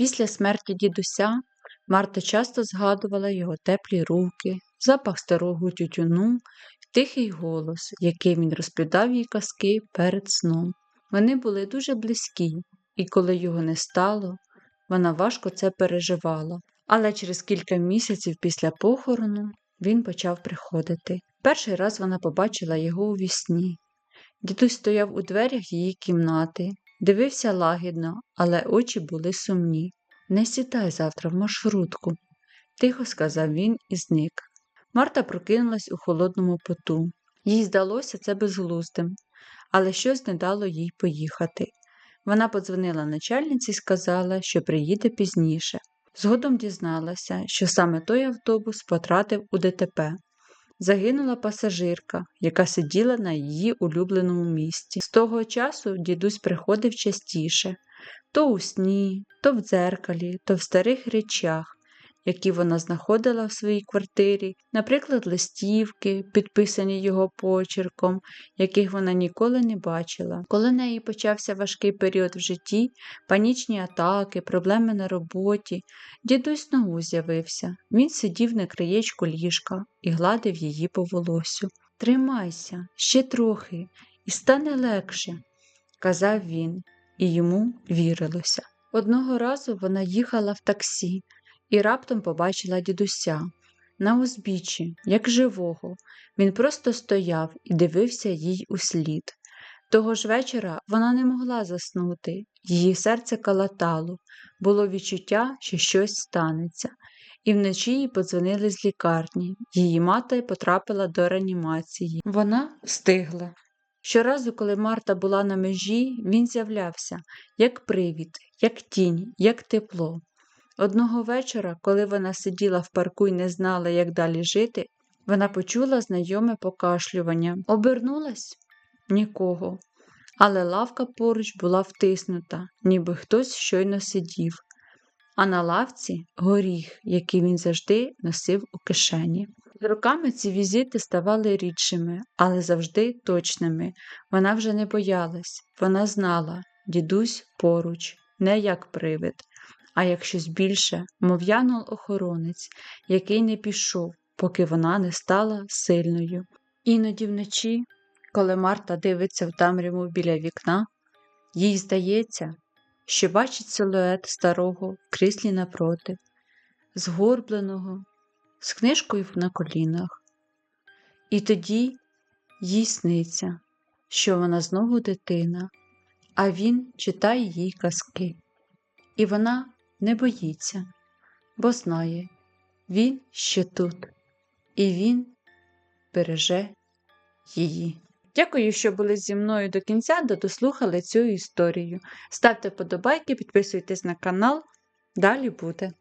Після смерті дідуся Марта часто згадувала його теплі руки, запах старого тютюну і тихий голос, який він розповідав їй казки перед сном. Вони були дуже близькі, і коли його не стало, вона важко це переживала. Але через кілька місяців після похорону він почав приходити. Перший раз вона побачила його у вісні. Дідусь стояв у дверях її кімнати, дивився лагідно, але очі були сумні. Не сідай завтра в маршрутку, тихо сказав він і зник. Марта прокинулась у холодному поту. Їй здалося це безглуздим, але щось не дало їй поїхати. Вона подзвонила начальниці і сказала, що приїде пізніше. Згодом дізналася, що саме той автобус потратив у ДТП. Загинула пасажирка, яка сиділа на її улюбленому місці. З того часу дідусь приходив частіше то у сні, то в дзеркалі, то в старих речах, які вона знаходила в своїй квартирі, наприклад, листівки, підписані його почерком, яких вона ніколи не бачила. Коли неї почався важкий період в житті, панічні атаки, проблеми на роботі, дідусь знову з'явився. Він сидів на краєчку ліжка і гладив її по волосю. Тримайся, ще трохи, і стане легше, казав він, і йому вірилося. Одного разу вона їхала в таксі і раптом побачила дідуся. На узбіччі, як живого, він просто стояв і дивився їй услід. Того ж вечора вона не могла заснути, її серце калатало, було відчуття, що щось станеться, і вночі їй подзвонили з лікарні. Її мати потрапила до реанімації. Вона встигла. Щоразу, коли Марта була на межі, він з'являвся, як привід, як тінь, як тепло. Одного вечора, коли вона сиділа в парку і не знала, як далі жити, вона почула знайоме покашлювання. Обернулась нікого, але лавка поруч була втиснута, ніби хтось щойно сидів, а на лавці горіх, який він завжди носив у кишені. З роками ці візити ставали рідшими, але завжди точними. Вона вже не боялась, вона знала дідусь поруч, не як привид, а як щось більше, мов янул-охоронець, який не пішов, поки вона не стала сильною. Іноді вночі, коли Марта дивиться в тамряву біля вікна, їй здається, що бачить силует старого в кріслі напроти, згорбленого, з книжкою на колінах. І тоді їй сниться, що вона знову дитина, а він читає їй казки. І вона не боїться, бо знає, він ще тут, і він береже її. Дякую, що були зі мною до кінця, де дослухали цю історію. Ставте подобайки, підписуйтесь на канал, далі буде.